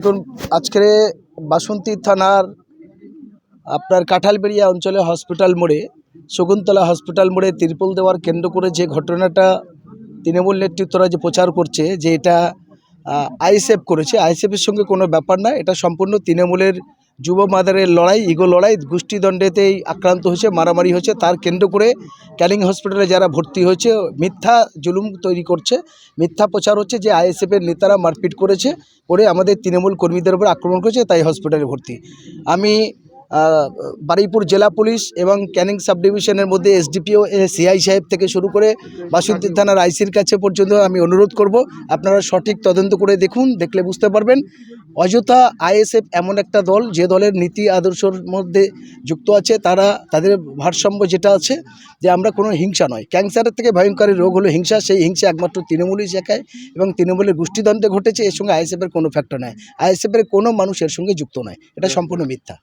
দেখুন, আজকের বাসন্তী থানার আপনার কাঁঠালবেড়িয়া অঞ্চলে হসপিটাল মোড়ে, শকুন্তলা হসপিটাল মোড়ে তিরপল দেওয়ার কেন্দ্র করে যে ঘটনাটা তৃণমূল নেতৃত্বরা যে প্রচার করছে, যে এটা আইএসএফ করেছে, আইএসএফের সঙ্গে কোনো ব্যাপার না, এটা সম্পূর্ণ তৃণমূলের যুব মাদারের লড়াই, ইগো লড়াই, গোষ্ঠীদণ্ডেতেই আক্রান্ত হয়েছে, মারামারি হয়েছে। তার কেন্দ্র করে ক্যালিং হসপিটালে যারা ভর্তি হয়েছে, মিথ্যা জুলুম তৈরি করছে। মিথ্যা প্রচার হচ্ছে যে আইএসএফের নেতারা মারপিট করেছে, করে আমাদের তৃণমূল কর্মীদের উপর আক্রমণ করেছে, তাই হসপিটালে ভর্তি। আমি বারুইপুর জেলা পুলিশ এবং ক্যানিং সাব ডিভিশনের মধ্যে এসডিপিও সিআই সাহেব থেকে শুরু করে বাসন্তী থানার আইসির কাছে পর্যন্ত আমি অনুরোধ করব, আপনারা সঠিক তদন্ত করে দেখুন, দেখলে বুঝতে পারবেন। অযথা আইএসএফ এমন একটা দল, যে দলের নীতি আদর্শর মধ্যে যুক্ত আছে, তারা, তাদের ভারসাম্য যেটা আছে, যে আমরা কোনো হিংসা নয়। ক্যান্সারের থেকে ভয়ঙ্কর রোগ হলো হিংসা, সেই হিংসা একমাত্র তৃণমূলই শেখায় এবং তৃণমূলের গোষ্ঠীদ্বন্দ্বে ঘটেছে, এর সঙ্গে আইএসএফের কোনো ফ্যাক্টর নয় আইএসএফের কোনো মানুষ এর সঙ্গে যুক্ত নয়। এটা সম্পূর্ণ মিথ্যা।